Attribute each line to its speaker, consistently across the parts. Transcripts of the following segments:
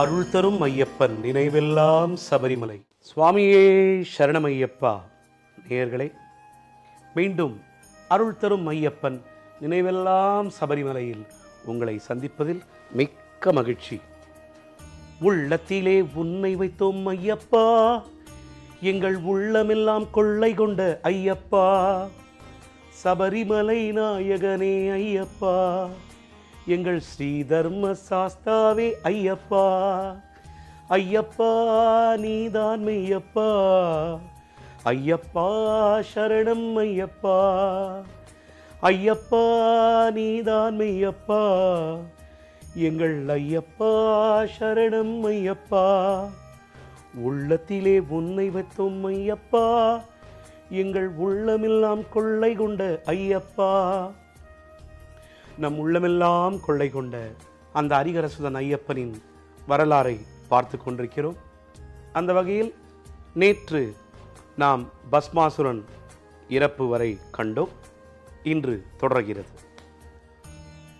Speaker 1: அருள் தரும் ஐயப்பன் நினைவெல்லாம் சபரிமலை சுவாமியே சரணம் ஐயப்பா நேயர்களே மீண்டும் அருள் தரும் ஐயப்பன் நினைவெல்லாம் சபரிமலையில் உங்களை சந்திப்பதில் மிக்க மகிழ்ச்சி உள்ளத்திலே உன்னை வைத்தோம் ஐயப்பா எங்கள் உள்ளமெல்லாம் கொள்ளை கொண்ட ஐயப்பா சபரிமலை நாயகனே ஐயப்பா எங்கள் ஸ்ரீ தர்ம சாஸ்தாவே ஐயப்பா ஐயப்பா நீதான் மெய்யப்பா ஐயப்பா சரணம் ஐயப்பா ஐயப்பா நீதான் மெய்யப்பா எங்கள் ஐயப்பா சரணம் ஐயப்பா உள்ளத்திலே உன்னை வைத்தோம் ஐயப்பா எங்கள் உள்ளமெல்லாம் கொள்ளை கொண்ட ஐயப்பா நம் உள்ளமெல்லாம் கொள்ளை கொண்ட அந்த அரிகரசுதன் ஐயப்பனின் வரலாறை பார்த்து கொண்டிருக்கிறோம் அந்த வகையில் நேற்று நாம் பஸ்மாசுரன் இறப்பு வரை கண்டோம் இன்று தொடர்கிறது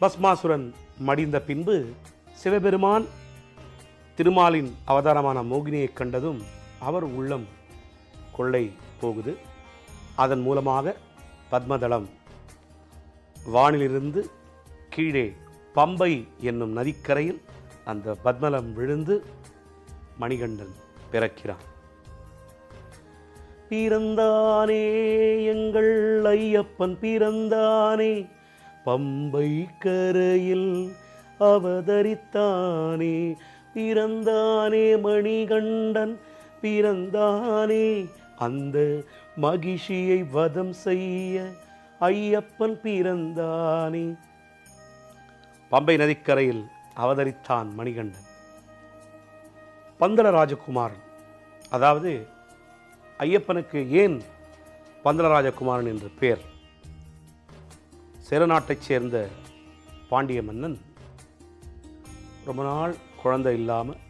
Speaker 1: பஸ்மாசுரன் மடிந்த பின்பு சிவபெருமான் திருமாலின் அவதாரமான மோகினியை கண்டதும் அவர் உள்ளம் கொள்ளை போகுது அதன் மூலமாக பத்மதளம் வானிலிருந்து கீழே பம்பை என்னும் நதிக்கரையில் அந்த பத்மலம் விழுந்து மணிகண்டன் பிறக்கிறான் பிறந்தானே எங்கள் ஐயப்பன் பிறந்தானே பம்பை கரையில் அவதரித்தானே பிறந்தானே மணிகண்டன் பிறந்தானே அந்த மகிழ்ச்சியை வதம் செய்ய ஐயப்பன் பிறந்தானே பம்பை நதிக்கரையில் அவதரித்தான் மணிகண்டன் பந்தள ராஜகுமாரன் அதாவது ஐயப்பனுக்கு ஏன் பந்தளராஜகுமாரன் என்று பெயர் சேரநாட்டைச் சேர்ந்த பாண்டிய மன்னன் ரொம்ப நாள் குழந்தை இல்லாமல்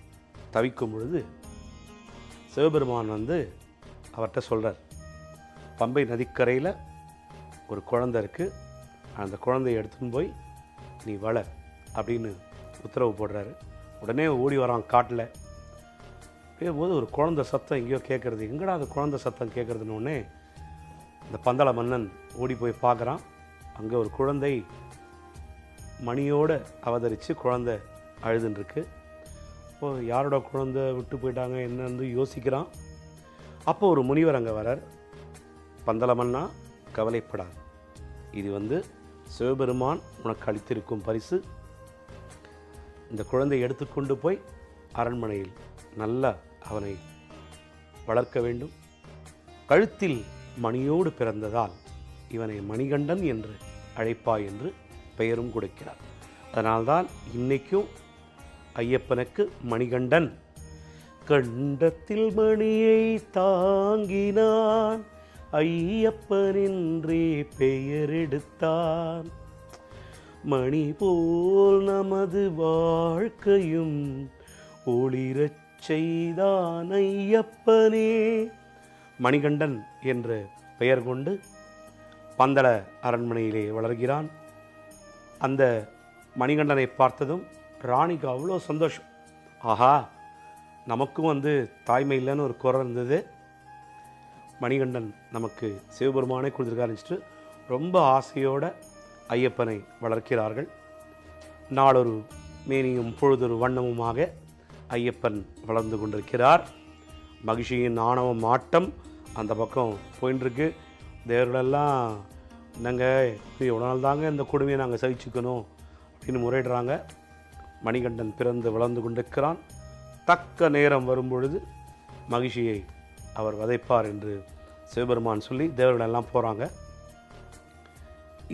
Speaker 1: தவிக்கும் பொழுது சிவபெருமான் வந்து அவர்கிட்ட சொல்கிறார் பம்பை நதிக்கரையில் ஒரு குழந்தை இருக்குது அந்த குழந்தையை எடுத்துன்னு போய் நீ வள அப்படின்னு உத்தரவு போடுறாரு உடனே ஓடி வரான் காட்டில் போது ஒரு குழந்த சத்தம் எங்கேயோ கேட்குறது எங்கடா அது குழந்த சத்தம் கேட்குறதுன்னு உடனே இந்த பந்தள மன்னன் ஓடி போய் பார்க்குறான் அங்கே ஒரு குழந்தை மணியோடு அவதரித்து குழந்தை அழுதுன்ருக்கு இப்போ யாரோட குழந்த விட்டு போயிட்டாங்க என்னன்னு யோசிக்கிறான் அப்போ ஒரு முனிவர் அங்கே வரார் பந்தளமன்னா கவலைப்படாது இது வந்து சிவபெருமான் உனக்கு அளித்திருக்கும் பரிசு இந்த குழந்தையை எடுத்துக்கொண்டு போய் அரண்மனையில் நல்லா அவனை வளர்க்க வேண்டும் கழுத்தில் மணியோடு பிறந்ததால் இவனை மணிகண்டன் என்று அழைப்பாய் என்று பெயரும் கொடுக்கிறார் அதனால்தான் இன்னைக்கும் ஐயப்பனுக்கு மணிகண்டன் கண்டத்தில் மணியை தாங்கினான் ஐயப்பன் பெயர் பெயரெடுத்தார் மணி போல் நமது வாழ்க்கையும் ஒளிரச் செய்தான் ஐயப்பனே மணிகண்டன் என்று பெயர் கொண்டு பந்தள அரண்மனையிலே வளர்கிறான் அந்த மணிகண்டனை பார்த்ததும் ராணிக்கு அவ்வளோ சந்தோஷம் ஆஹா நமக்கும் வந்து தாய்மை இல்லைன்னு ஒரு குரல் இருந்தது மணிகண்டன் நமக்கு சிவபெருமானை கொடுத்துருக்காருன்னு ரொம்ப ஆசையோடு ஐயப்பனை வளர்க்கிறார்கள் நாளொரு மேனியும் பொழுதொரு வண்ணமுமாக ஐயப்பன் வளர்ந்து கொண்டிருக்கிறார் மகிழ்ச்சியின் ஆணவம் மாட்டம் அந்த பக்கம் போயின்ட்டுருக்கு தேவர்களெல்லாம் என்னங்க எவ்வளோ நாள் தாங்க இந்த கொடுமையை நாங்கள் சகிச்சுக்கணும் அப்படின்னு முறையிடுறாங்க மணிகண்டன் பிறந்து வளர்ந்து கொண்டிருக்கிறான் தக்க நேரம் வரும்பொழுது மகிழ்ச்சியை அவர் வதைப்பார் என்று சிவபெருமான் சொல்லி தேவர்களெல்லாம் போகிறாங்க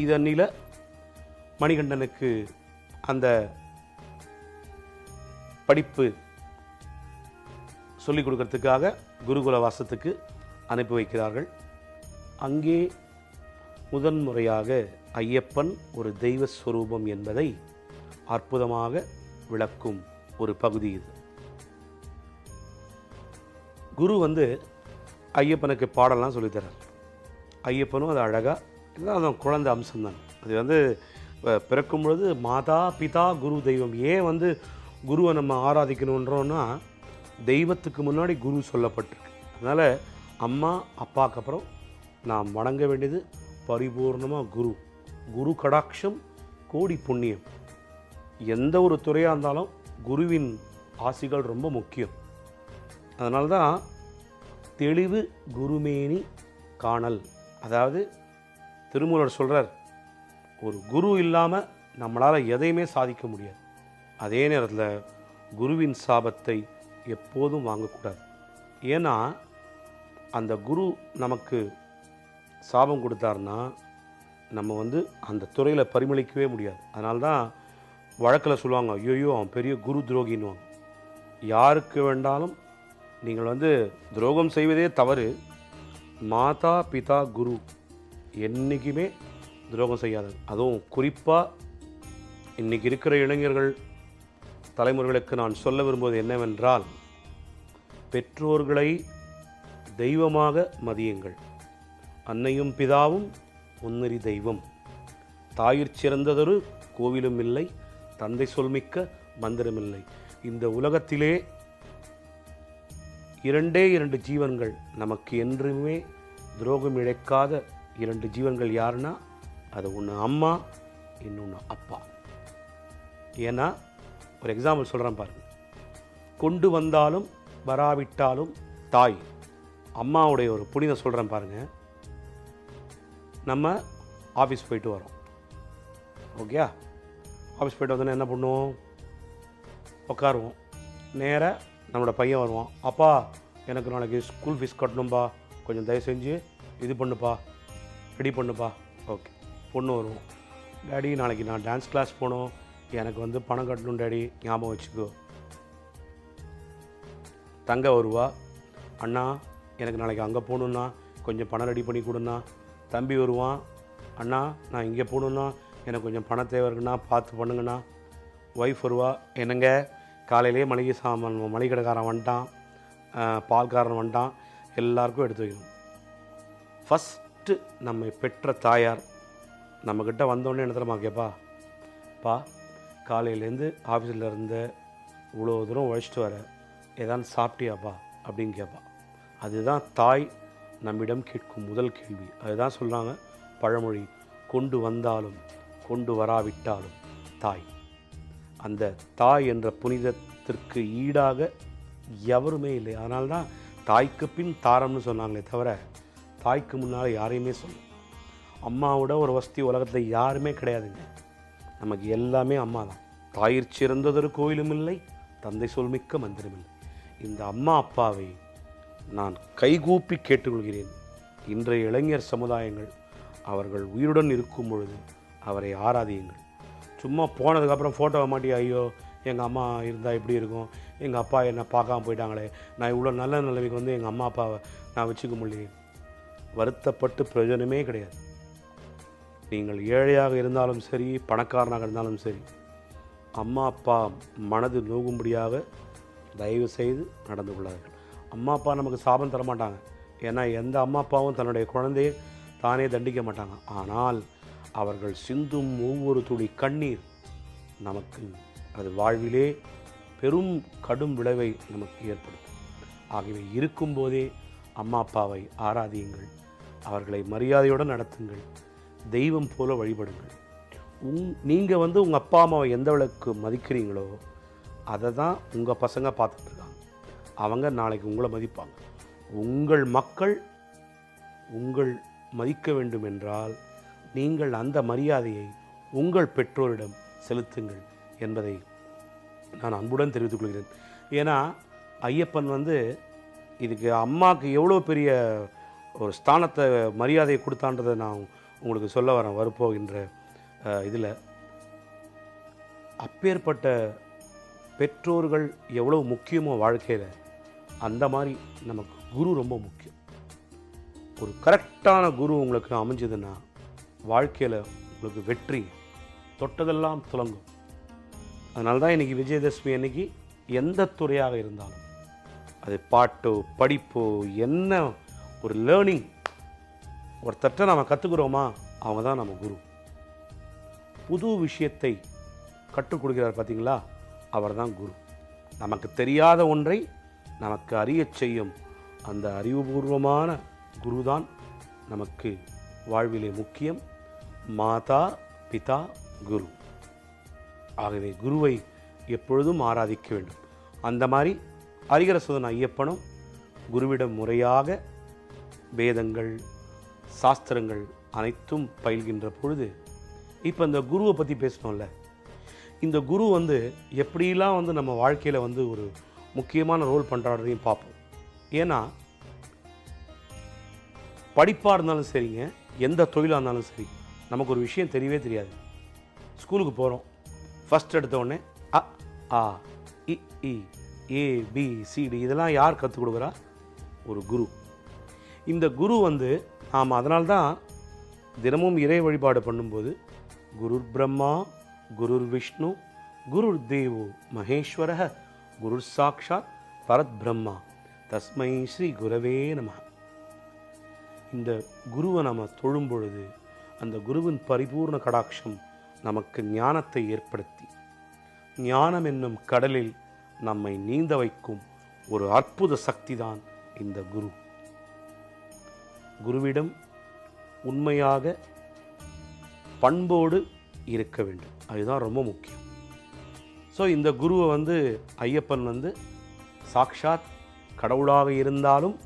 Speaker 1: இதனில் மணிகண்டனுக்கு அந்த படிப்பு சொல்லிக் கொடுக்கறதுக்காக குருகுல வாசத்துக்கு அனுப்பி வைக்கிறார்கள் அங்கே முதன்முறையாக ஐயப்பன் ஒரு தெய்வ ஸ்வரூபம் என்பதை அற்புதமாக விளக்கும் ஒரு பகுதி இது குரு வந்து ஐயப்பனுக்கு பாடலாம் சொல்லித்தரார் ஐயப்பனும் அது அழகாக இல்லை அது குழந்தை அம்சம்தான் அது வந்து பிறக்கும் பொழுது மாதா பிதா குரு தெய்வம் ஏன் வந்து குருவை நம்ம ஆராதிக்கணுன்றோன்னா தெய்வத்துக்கு முன்னாடி குரு சொல்லப்பட்டிருக்கு அதனால் அம்மா அப்பாவுக்கு அப்புறம் நாம் வணங்க வேண்டியது பரிபூர்ணமாக குரு குரு கடாட்சம் கோடி புண்ணியம் எந்த ஒரு துறையாக இருந்தாலும் குருவின் ஆசிகள் ரொம்ப முக்கியம் அதனால்தான் தெளிவு குருமேனி காணல் அதாவது திருமூலர் சொல்கிறார் ஒரு குரு இல்லாமல் நம்மளால் எதையுமே சாதிக்க முடியாது அதே நேரத்தில் குருவின் சாபத்தை எப்போதும் வாங்கக்கூடாது ஏன்னா அந்த குரு நமக்கு சாபம் கொடுத்தாருன்னா நம்ம வந்து அந்த துறையில் பரிமளிக்கவே முடியாது அதனால்தான் வழக்கில் சொல்லுவாங்க ஐயோ அவன் பெரிய குரு துரோகின்வாங்க யாருக்கு வேண்டாலும் நீங்கள் வந்து துரோகம் செய்வதே தவறு மாதா பிதா குரு என்றைக்குமே துரோகம் செய்யாத அதுவும் குறிப்பாக இன்றைக்கி இருக்கிற இளைஞர்கள் தலைமுறைகளுக்கு நான் சொல்ல விரும்புவது என்னவென்றால் பெற்றோர்களை தெய்வமாக மதியுங்கள் அன்னையும் பிதாவும் முன்னறி தெய்வம் தாயிற் சிறந்ததொரு கோவிலும் இல்லை தந்தை சொல்மிக்க மந்திரமில்லை இந்த உலகத்திலே இரண்டே இரண்டு ஜீவன்கள் நமக்கு என்றுமே துரோகம் இழைக்காத இரண்டு ஜீவன்கள் யாருன்னா அது ஒன்று அம்மா இன்னொன்று அப்பா ஏன்னா ஒரு எக்ஸாம்பிள் சொல்கிறேன் பாருங்கள் கொண்டு வந்தாலும் வராவிட்டாலும் தாய் அம்மாவுடைய ஒரு புனிதம் சொல்கிறேன் பாருங்கள் நம்ம ஆஃபீஸ் போயிட்டு வரோம் ஓகே ஆஃபீஸ் போயிட்டு வந்தோன்னா என்ன பண்ணுவோம் உட்காருவோம் நேராக நம்மளோட பையன் வருவான் அப்பா எனக்கு நாளைக்கு ஸ்கூல் ஃபீஸ் கட்டணும்பா கொஞ்சம் தயவு செஞ்சு இது பண்ணுப்பா ரெடி பண்ணுப்பா ஓகே பொண்ணு வருவோம் டேடி நாளைக்கு நான் டான்ஸ் கிளாஸ் போகணும் எனக்கு வந்து பணம் கட்டணும் டேடி ஞாபகம் வச்சுக்கோ தங்க வருவா அண்ணா எனக்கு நாளைக்கு அங்கே போகணுன்னா கொஞ்சம் பணம் ரெடி பண்ணி கொடுண்ணா தம்பி வருவான் அண்ணா நான் இங்கே போகணுன்னா எனக்கு கொஞ்சம் பணம் தேவை இருக்குண்ணா பார்த்து பண்ணுங்கண்ணா ஒய்ஃப் வருவா என்னங்க காலையிலே மளிகை சாமான் மளிகை கடைக்காரன் வந்துட்டான் பால்காரன் வந்துட்டான் எல்லாருக்கும் எடுத்து வைக்கணும் ஃபஸ்ட்டு நம்ம பெற்ற தாயார் நம்மக்கிட்ட வந்தோடனே என்ன கேப்பா பா காலையிலேருந்து ஆஃபீஸில் இருந்து இவ்வளோ தூரம் உழைச்சிட்டு வர ஏதாவது சாப்பிட்டியாப்பா அப்படின்னு கேட்பா அதுதான் தாய் நம்மிடம் கேட்கும் முதல் கேள்வி அதுதான் சொல்கிறாங்க பழமொழி கொண்டு வந்தாலும் கொண்டு வராவிட்டாலும் தாய் அந்த தாய் என்ற புனிதத்திற்கு ஈடாக எவருமே இல்லை அதனால்தான் தாய்க்கு பின் தாரம்னு சொன்னாங்களே தவிர தாய்க்கு முன்னால் யாரையுமே சொல்லும் அம்மாவோட ஒரு வசதி உலகத்தில் யாருமே கிடையாதுங்க நமக்கு எல்லாமே அம்மா தான் தாயிற் சிறந்ததொரு கோயிலும் இல்லை தந்தை மிக்க மந்திரம் இல்லை இந்த அம்மா அப்பாவை நான் கைகூப்பி கேட்டுக்கொள்கிறேன் இன்றைய இளைஞர் சமுதாயங்கள் அவர்கள் உயிருடன் இருக்கும் பொழுது அவரை ஆராதியுங்கள் சும்மா போனதுக்கப்புறம் ஃபோட்டோவை மாட்டி ஐயோ எங்கள் அம்மா இருந்தால் இப்படி இருக்கும் எங்கள் அப்பா என்னை பார்க்காம போயிட்டாங்களே நான் இவ்வளோ நல்ல நிலைமைக்கு வந்து எங்கள் அம்மா அப்பாவை நான் வச்சுக்க முடியும் வருத்தப்பட்டு பிரயோஜனமே கிடையாது நீங்கள் ஏழையாக இருந்தாலும் சரி பணக்காரனாக இருந்தாலும் சரி அம்மா அப்பா மனது நோகும்படியாக தயவு செய்து நடந்து கொள்ளார்கள் அம்மா அப்பா நமக்கு சாபம் தரமாட்டாங்க ஏன்னா எந்த அம்மா அப்பாவும் தன்னுடைய குழந்தையை தானே தண்டிக்க மாட்டாங்க ஆனால் அவர்கள் சிந்தும் ஒவ்வொரு துளி கண்ணீர் நமக்கு அது வாழ்விலே பெரும் கடும் விளைவை நமக்கு ஏற்படுத்தும் ஆகவே இருக்கும்போதே அம்மா அப்பாவை ஆராதியுங்கள் அவர்களை மரியாதையுடன் நடத்துங்கள் தெய்வம் போல வழிபடுங்கள் உங் நீங்கள் வந்து உங்கள் அப்பா அம்மாவை எந்த அளவுக்கு மதிக்கிறீங்களோ அதை தான் உங்கள் பசங்க பார்த்துட்ருக்காங்க அவங்க நாளைக்கு உங்களை மதிப்பாங்க உங்கள் மக்கள் உங்கள் மதிக்க வேண்டும் என்றால் நீங்கள் அந்த மரியாதையை உங்கள் பெற்றோரிடம் செலுத்துங்கள் என்பதை நான் அன்புடன் தெரிவித்துக் கொள்கிறேன் ஏன்னா ஐயப்பன் வந்து இதுக்கு அம்மாவுக்கு எவ்வளோ பெரிய ஒரு ஸ்தானத்தை மரியாதையை கொடுத்தான்றதை நான் உங்களுக்கு சொல்ல வரேன் வரப்போகின்ற இதில் அப்பேற்பட்ட பெற்றோர்கள் எவ்வளோ முக்கியமோ வாழ்க்கையில் அந்த மாதிரி நமக்கு குரு ரொம்ப முக்கியம் ஒரு கரெக்டான குரு உங்களுக்கு அமைஞ்சதுன்னா வாழ்க்கையில் உங்களுக்கு வெற்றி தொட்டதெல்லாம் துலங்கும் அதனால தான் இன்றைக்கி விஜயதசமி அன்னைக்கு எந்த துறையாக இருந்தாலும் அது பாட்டோ படிப்போ என்ன ஒரு லேர்னிங் ஒருத்தட்ட நாம் கற்றுக்குறோமா அவங்க தான் நம்ம குரு புது விஷயத்தை கற்றுக் கொடுக்கிறார் பார்த்தீங்களா அவர் தான் குரு நமக்கு தெரியாத ஒன்றை நமக்கு அறிய செய்யும் அந்த அறிவுபூர்வமான குருதான் நமக்கு வாழ்விலே முக்கியம் மாதா பிதா குரு ஆகவே குருவை எப்பொழுதும் ஆராதிக்க வேண்டும் அந்த மாதிரி ஹரிகரசுதன் ஐயப்பனும் குருவிடம் முறையாக வேதங்கள் சாஸ்திரங்கள் அனைத்தும் பயில்கின்ற பொழுது இப்போ இந்த குருவை பற்றி பேசணும்ல இந்த குரு வந்து எப்படிலாம் வந்து நம்ம வாழ்க்கையில் வந்து ஒரு முக்கியமான ரோல் பண்ணுறாடுறதையும் பார்ப்போம் ஏன்னா படிப்பாக இருந்தாலும் சரிங்க எந்த தொழிலாக இருந்தாலும் சரி நமக்கு ஒரு விஷயம் தெரியவே தெரியாது ஸ்கூலுக்கு போகிறோம் ஃபஸ்ட் எடுத்த உடனே அ ஆ இ இ ஏ பி சிடி இதெல்லாம் யார் கற்றுக் கொடுக்குறா ஒரு குரு இந்த குரு வந்து நாம் அதனால்தான் தினமும் இறை வழிபாடு பண்ணும்போது குருர் பிரம்மா குருர் விஷ்ணு குருர் தேவோ மகேஸ்வர குரு சாக்ஷாத் பரத் பிரம்மா தஸ்மை ஸ்ரீ குரவே நம இந்த குருவை நம்ம தொழும் பொழுது அந்த குருவின் பரிபூர்ண கடாட்சம் நமக்கு ஞானத்தை ஏற்படுத்தி ஞானம் என்னும் கடலில் நம்மை நீந்த வைக்கும் ஒரு அற்புத சக்திதான் இந்த குரு குருவிடம் உண்மையாக பண்போடு இருக்க வேண்டும் அதுதான் ரொம்ப முக்கியம் ஸோ இந்த குருவை வந்து ஐயப்பன் வந்து சாக்ஷாத் கடவுளாக இருந்தாலும்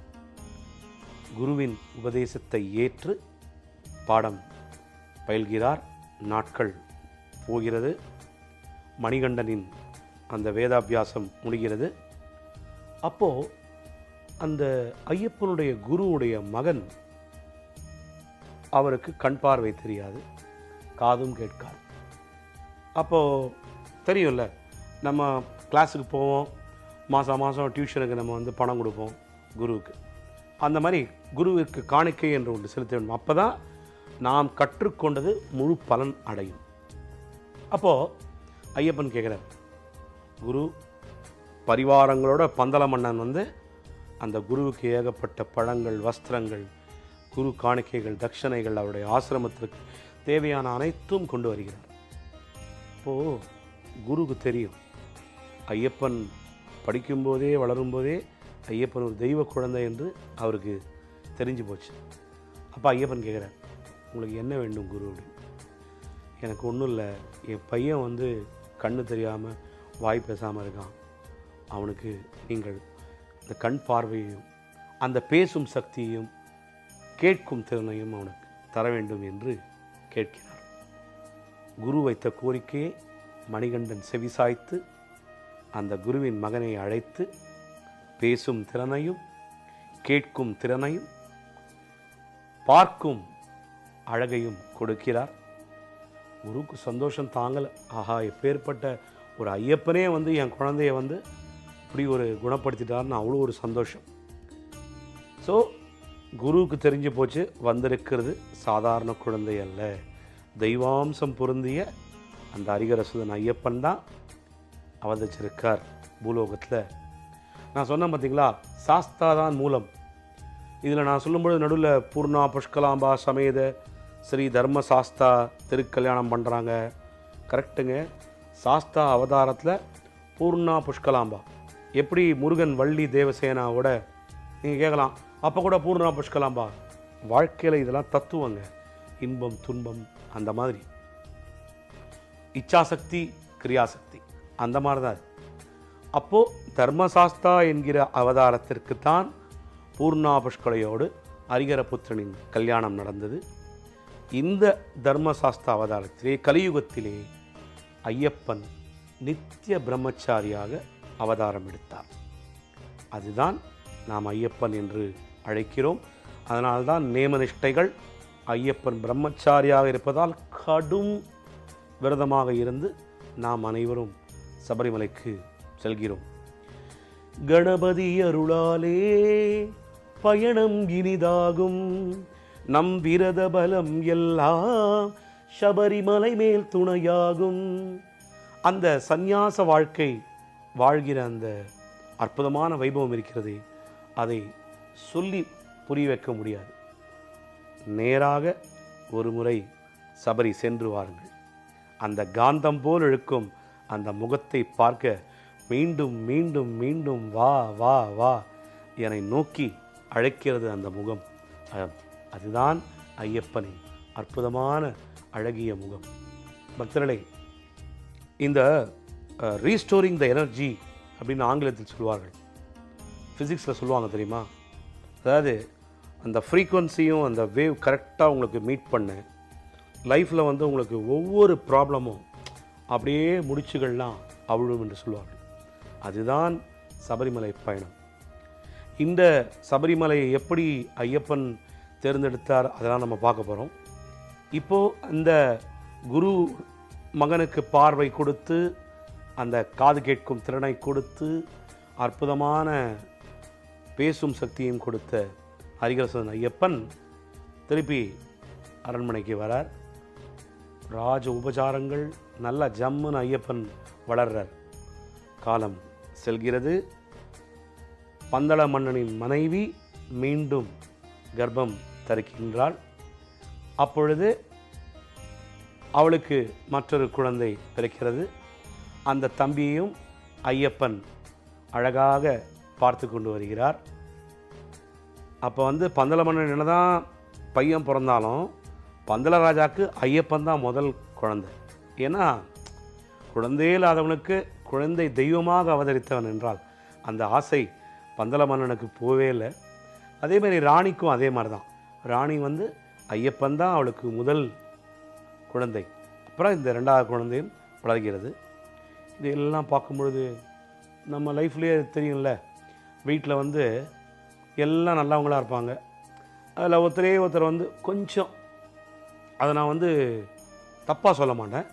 Speaker 1: குருவின் உபதேசத்தை ஏற்று பாடம் பயில்கிறார் நாட்கள் போகிறது மணிகண்டனின் அந்த வேதாபியாசம் முடிகிறது அப்போது அந்த ஐயப்பனுடைய குருவுடைய மகன் அவருக்கு கண் பார்வை தெரியாது காதும் கேட்கார் அப்போது தெரியும்ல நம்ம கிளாஸுக்கு போவோம் மாதம் மாதம் டியூஷனுக்கு நம்ம வந்து பணம் கொடுப்போம் குருவுக்கு அந்த மாதிரி குருவிற்கு காணிக்கை என்று ஒன்று செலுத்த வேண்டும் அப்போ தான் நாம் கற்றுக்கொண்டது முழு பலன் அடையும் அப்போது ஐயப்பன் கேட்குறார் குரு பரிவாரங்களோட பந்தள மன்னன் வந்து அந்த குருவுக்கு ஏகப்பட்ட பழங்கள் வஸ்திரங்கள் குரு காணிக்கைகள் தட்சணைகள் அவருடைய ஆசிரமத்திற்கு தேவையான அனைத்தும் கொண்டு வருகிறார் இப்போது குருவுக்கு தெரியும் ஐயப்பன் படிக்கும்போதே வளரும்போதே ஐயப்பன் ஒரு தெய்வ குழந்தை என்று அவருக்கு தெரிஞ்சு போச்சு அப்போ ஐயப்பன் கேட்குறார் உங்களுக்கு என்ன வேண்டும் குரு அப்படின்னு எனக்கு ஒன்றும் இல்லை என் பையன் வந்து கண்ணு தெரியாமல் வாய் பேசாமல் இருக்கான் அவனுக்கு நீங்கள் இந்த கண் பார்வையையும் அந்த பேசும் சக்தியையும் கேட்கும் திறனையும் அவனுக்கு தர வேண்டும் என்று கேட்கிறார் குரு வைத்த கோரிக்கையை மணிகண்டன் செவிசாய்த்து அந்த குருவின் மகனை அழைத்து பேசும் திறனையும் கேட்கும் திறனையும் பார்க்கும் அழகையும் கொடுக்கிறார் குருக்கு சந்தோஷம் தாங்கலை ஆஹா எப்பேற்பட்ட ஒரு ஐயப்பனே வந்து என் குழந்தைய வந்து இப்படி ஒரு குணப்படுத்திட்டார்னு அவ்வளோ ஒரு சந்தோஷம் ஸோ குருவுக்கு தெரிஞ்சு போச்சு வந்திருக்கிறது சாதாரண குழந்தை அல்ல தெய்வாம்சம் பொருந்திய அந்த அரிகரசுதன் ஐயப்பன் தான் அவதரிச்சிருக்கார் பூலோகத்தில் நான் சொன்னேன் பார்த்தீங்களா சாஸ்தா தான் மூலம் இதில் நான் சொல்லும்பொழுது நடுவில் பூர்ணா புஷ்கலாம்பா சமேத ஸ்ரீ தர்ம சாஸ்தா திருக்கல்யாணம் பண்ணுறாங்க கரெக்டுங்க சாஸ்தா அவதாரத்தில் பூர்ணா புஷ்கலாம்பா எப்படி முருகன் வள்ளி தேவசேனாவோட நீங்கள் கேட்கலாம் அப்போ கூட பூர்ணா புஷ்கலாம்பா வாழ்க்கையில் இதெல்லாம் தத்துவங்க இன்பம் துன்பம் அந்த மாதிரி இச்சாசக்தி கிரியாசக்தி அந்த மாதிரி தான் அப்போது தர்மசாஸ்தா என்கிற அவதாரத்திற்கு தான் பூர்ணா புஷ்கலையோடு அரிகர புத்திரனின் கல்யாணம் நடந்தது இந்த தர்மசாஸ்திர அவதாரத்திலே கலியுகத்திலே ஐயப்பன் நித்திய பிரம்மச்சாரியாக அவதாரம் எடுத்தார் அதுதான் நாம் ஐயப்பன் என்று அழைக்கிறோம் அதனால்தான் நேமனிஷ்டைகள் ஐயப்பன் பிரம்மச்சாரியாக இருப்பதால் கடும் விரதமாக இருந்து நாம் அனைவரும் சபரிமலைக்கு செல்கிறோம் கணபதி அருளாலே பயணம் இனிதாகும் நம் விரத பலம் எல்லாம் சபரிமலை மேல் துணையாகும் அந்த சந்நியாச வாழ்க்கை வாழ்கிற அந்த அற்புதமான வைபவம் இருக்கிறது அதை சொல்லி புரிய வைக்க முடியாது நேராக ஒரு முறை சபரி சென்று வாருங்கள் அந்த காந்தம் போல் இழுக்கும் அந்த முகத்தை பார்க்க மீண்டும் மீண்டும் மீண்டும் வா வா வா என்னை நோக்கி அழைக்கிறது அந்த முகம் அதுதான் ஐயப்பனின் அற்புதமான அழகிய முகம் பக்தர்களே இந்த ரீஸ்டோரிங் த எனர்ஜி அப்படின்னு ஆங்கிலத்தில் சொல்லுவார்கள் ஃபிசிக்ஸில் சொல்லுவாங்க தெரியுமா அதாவது அந்த ஃப்ரீக்வன்சியும் அந்த வேவ் கரெக்டாக உங்களுக்கு மீட் பண்ண லைஃப்பில் வந்து உங்களுக்கு ஒவ்வொரு ப்ராப்ளமும் அப்படியே முடிச்சுகள்லாம் அவ்வளவு என்று சொல்லுவார்கள் அதுதான் சபரிமலை பயணம் இந்த சபரிமலையை எப்படி ஐயப்பன் தேர்ந்தெடுத்தார் அதெல்லாம் நம்ம பார்க்க போகிறோம் இப்போது அந்த குரு மகனுக்கு பார்வை கொடுத்து அந்த காது கேட்கும் திறனை கொடுத்து அற்புதமான பேசும் சக்தியும் கொடுத்த ஹரிகரசன் ஐயப்பன் திருப்பி அரண்மனைக்கு வரார் ராஜ உபச்சாரங்கள் நல்ல ஜம்முன்னு ஐயப்பன் வளர்றார் காலம் செல்கிறது பந்தள மன்னனின் மனைவி மீண்டும் கர்ப்பம் தருக்கின்றாள் அப்பொழுது அவளுக்கு மற்றொரு குழந்தை பிறக்கிறது அந்த தம்பியையும் ஐயப்பன் அழகாக பார்த்து கொண்டு வருகிறார் அப்போ வந்து பந்தல மன்னன் என்ன தான் பையன் பிறந்தாலும் பந்தல ராஜாவுக்கு ஐயப்பன் தான் முதல் குழந்தை ஏன்னா குழந்தையே இல்லாதவனுக்கு குழந்தை தெய்வமாக அவதரித்தவன் என்றால் அந்த ஆசை பந்தளமன்னனுக்கு மன்னனுக்கு போவே இல்லை அதேமாதிரி ராணிக்கும் அதே மாதிரி தான் ராணி வந்து ஐயப்பன் தான் அவளுக்கு முதல் குழந்தை அப்புறம் இந்த ரெண்டாவது குழந்தையும் வளர்கிறது இதெல்லாம் பார்க்கும்பொழுது நம்ம லைஃப்லேயே தெரியும்ல வீட்டில் வந்து எல்லாம் நல்லவங்களாக இருப்பாங்க அதில் ஒருத்தரே ஒருத்தர் வந்து கொஞ்சம் அதை நான் வந்து தப்பாக சொல்ல மாட்டேன்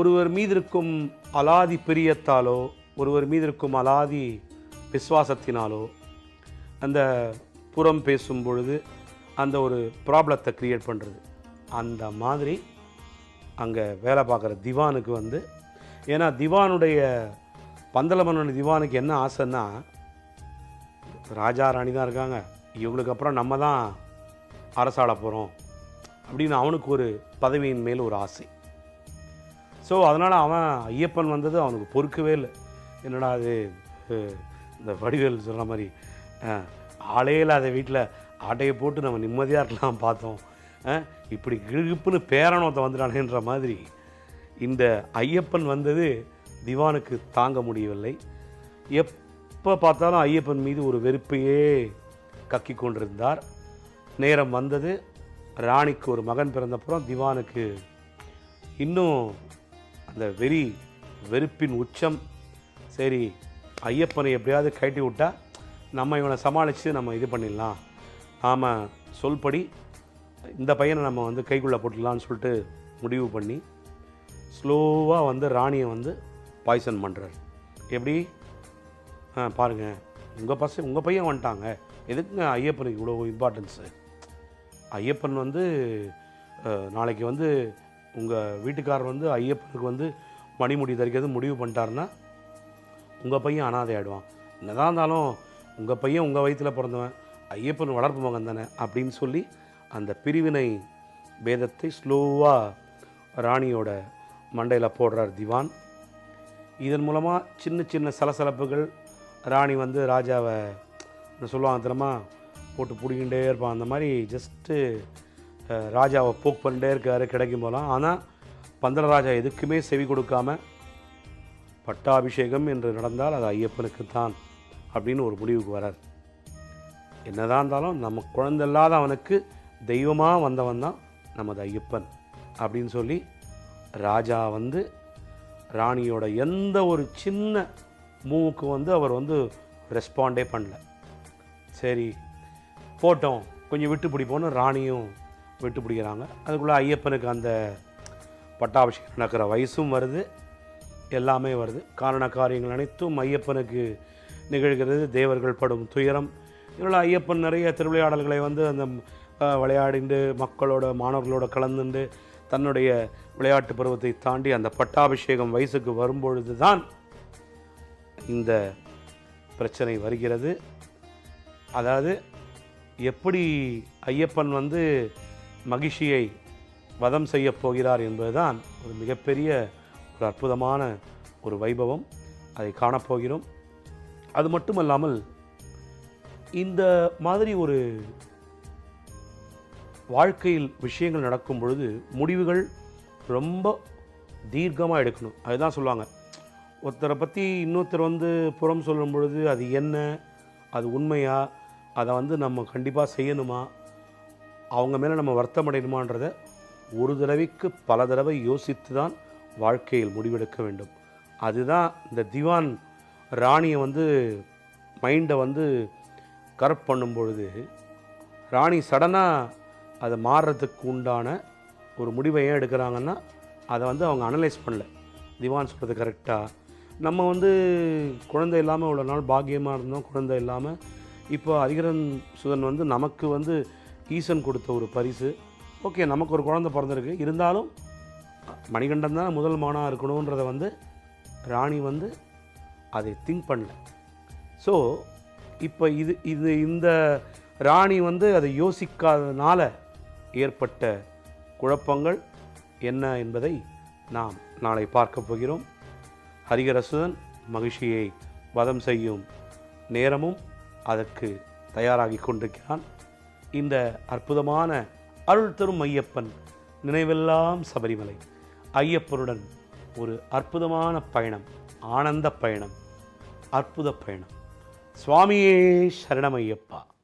Speaker 1: ஒருவர் மீது இருக்கும் அலாதி பிரியத்தாலோ ஒருவர் மீது இருக்கும் அலாதி விசுவாசத்தினாலோ அந்த புறம் பேசும் பொழுது அந்த ஒரு ப்ராப்ளத்தை க்ரியேட் பண்ணுறது அந்த மாதிரி அங்கே வேலை பார்க்குற திவானுக்கு வந்து ஏன்னா திவானுடைய பந்தலமன்னன் திவானுக்கு என்ன ஆசைன்னா ராஜா ராணி தான் இருக்காங்க இவங்களுக்கு அப்புறம் நம்ம தான் அரசாட போகிறோம் அப்படின்னு அவனுக்கு ஒரு பதவியின் மேல் ஒரு ஆசை ஸோ அதனால் அவன் ஐயப்பன் வந்தது அவனுக்கு பொறுக்கவே இல்லை என்னடா அது இந்த வடிவேல் சொல்கிற மாதிரி ஆளே இல்லாத வீட்டில் ஆட்டையை போட்டு நம்ம நிம்மதியாக இருக்கலாம் பார்த்தோம் இப்படி கிழப்புன்னு பேரணத்தை வந்துட்டானேன்ற மாதிரி இந்த ஐயப்பன் வந்தது திவானுக்கு தாங்க முடியவில்லை எப்போ பார்த்தாலும் ஐயப்பன் மீது ஒரு வெறுப்பையே கக்கி கொண்டிருந்தார் நேரம் வந்தது ராணிக்கு ஒரு மகன் பிறந்தப்புறம் திவானுக்கு இன்னும் அந்த வெறி வெறுப்பின் உச்சம் சரி ஐயப்பனை எப்படியாவது கட்டி விட்டால் நம்ம இவனை சமாளித்து நம்ம இது பண்ணிடலாம் ஆமாம் சொல்படி இந்த பையனை நம்ம வந்து கைக்குள்ளே போட்டுடலான்னு சொல்லிட்டு முடிவு பண்ணி ஸ்லோவாக வந்து ராணியை வந்து பாய்சன் பண்ணுறார் எப்படி ஆ பாருங்கள் உங்கள் பச உங்கள் பையன் வந்துட்டாங்க எதுக்குங்க ஐயப்பனுக்கு இவ்வளோ இம்பார்ட்டன்ஸு ஐயப்பன் வந்து நாளைக்கு வந்து உங்கள் வீட்டுக்காரர் வந்து ஐயப்பனுக்கு வந்து மணிமுடி தரிக்கிறது முடிவு பண்ணிட்டாருன்னா உங்கள் பையன் அனாதை ஆகிடுவான் என்னதான் இருந்தாலும் உங்கள் பையன் உங்கள் வயிற்றில் பிறந்தவன் ஐயப்பன் வளர்ப்பு மகன் தானே அப்படின்னு சொல்லி அந்த பிரிவினை பேதத்தை ஸ்லோவாக ராணியோட மண்டையில் போடுறார் திவான் இதன் மூலமாக சின்ன சின்ன சலசலப்புகள் ராணி வந்து ராஜாவை சொல்லுவாங்க தினமா போட்டு பிடிக்கிட்டே இருப்பான் அந்த மாதிரி ஜஸ்ட்டு ராஜாவை போக் பண்ணிட்டே இருக்காரு கிடைக்கும் போகலாம் ஆனால் பந்தரராஜா எதுக்குமே செவி கொடுக்காம பட்டாபிஷேகம் என்று நடந்தால் அது ஐயப்பனுக்கு தான் அப்படின்னு ஒரு முடிவுக்கு வரார் என்னதான் இருந்தாலும் நம்ம குழந்தை இல்லாத அவனுக்கு தெய்வமாக வந்தவன் தான் நமது ஐயப்பன் அப்படின்னு சொல்லி ராஜா வந்து ராணியோட எந்த ஒரு சின்ன மூவுக்கு வந்து அவர் வந்து ரெஸ்பாண்டே பண்ணல சரி போட்டோம் கொஞ்சம் விட்டு பிடிப்போன்னு ராணியும் விட்டு பிடிக்கிறாங்க அதுக்குள்ளே ஐயப்பனுக்கு அந்த பட்டாபிஷேகம் நடக்கிற வயசும் வருது எல்லாமே வருது காரண காரியங்கள் அனைத்தும் ஐயப்பனுக்கு நிகழ்கிறது தேவர்கள் படும் துயரம் இதனால் ஐயப்பன் நிறைய திருவிளையாடல்களை வந்து அந்த விளையாடிண்டு மக்களோட மாணவர்களோட கலந்துண்டு தன்னுடைய விளையாட்டு பருவத்தை தாண்டி அந்த பட்டாபிஷேகம் வயசுக்கு வரும்பொழுது தான் இந்த பிரச்சனை வருகிறது அதாவது எப்படி ஐயப்பன் வந்து மகிழ்ச்சியை வதம் செய்ய போகிறார் என்பதுதான் ஒரு மிகப்பெரிய ஒரு அற்புதமான ஒரு வைபவம் அதை காணப்போகிறோம் அது மட்டுமல்லாமல் இந்த மாதிரி ஒரு வாழ்க்கையில் விஷயங்கள் நடக்கும் பொழுது முடிவுகள் ரொம்ப தீர்க்கமாக எடுக்கணும் அதுதான் சொல்லுவாங்க ஒருத்தரை பற்றி இன்னொருத்தர் வந்து புறம் சொல்லும் பொழுது அது என்ன அது உண்மையா அதை வந்து நம்ம கண்டிப்பாக செய்யணுமா அவங்க மேலே நம்ம வருத்தம் அடையணுமான்றத ஒரு தடவைக்கு பல தடவை யோசித்து தான் வாழ்க்கையில் முடிவெடுக்க வேண்டும் அதுதான் இந்த திவான் ராணியை வந்து மைண்டை வந்து கரெக்ட் பண்ணும் பொழுது ராணி சடனாக அதை மாறுறதுக்கு உண்டான ஒரு முடிவை ஏன் எடுக்கிறாங்கன்னா அதை வந்து அவங்க அனலைஸ் பண்ணல திவான் சொல்கிறது கரெக்டாக நம்ம வந்து குழந்தை இல்லாமல் இவ்வளோ நாள் பாக்கியமாக இருந்தோம் குழந்தை இல்லாமல் இப்போ அதிகரன் சுதன் வந்து நமக்கு வந்து ஈசன் கொடுத்த ஒரு பரிசு ஓகே நமக்கு ஒரு குழந்தை பிறந்திருக்கு இருந்தாலும் மணிகண்டன் தான் முதல் மானாக இருக்கணுன்றதை வந்து ராணி வந்து அதை திங்க் பண்ணல ஸோ இப்போ இது இது இந்த ராணி வந்து அதை யோசிக்காததுனால ஏற்பட்ட குழப்பங்கள் என்ன என்பதை நாம் நாளை பார்க்க போகிறோம் ஹரிகரசுதன் மகிழ்ச்சியை வதம் செய்யும் நேரமும் அதற்கு தயாராகி கொண்டிருக்கிறான் இந்த அற்புதமான அருள் தரும் ஐயப்பன் நினைவெல்லாம் சபரிமலை ஐயப்பனுடன் ஒரு அற்புதமான பயணம் ஆனந்த பயணம் அற்புத பயணம் சுவாமியே சரணமையப்பா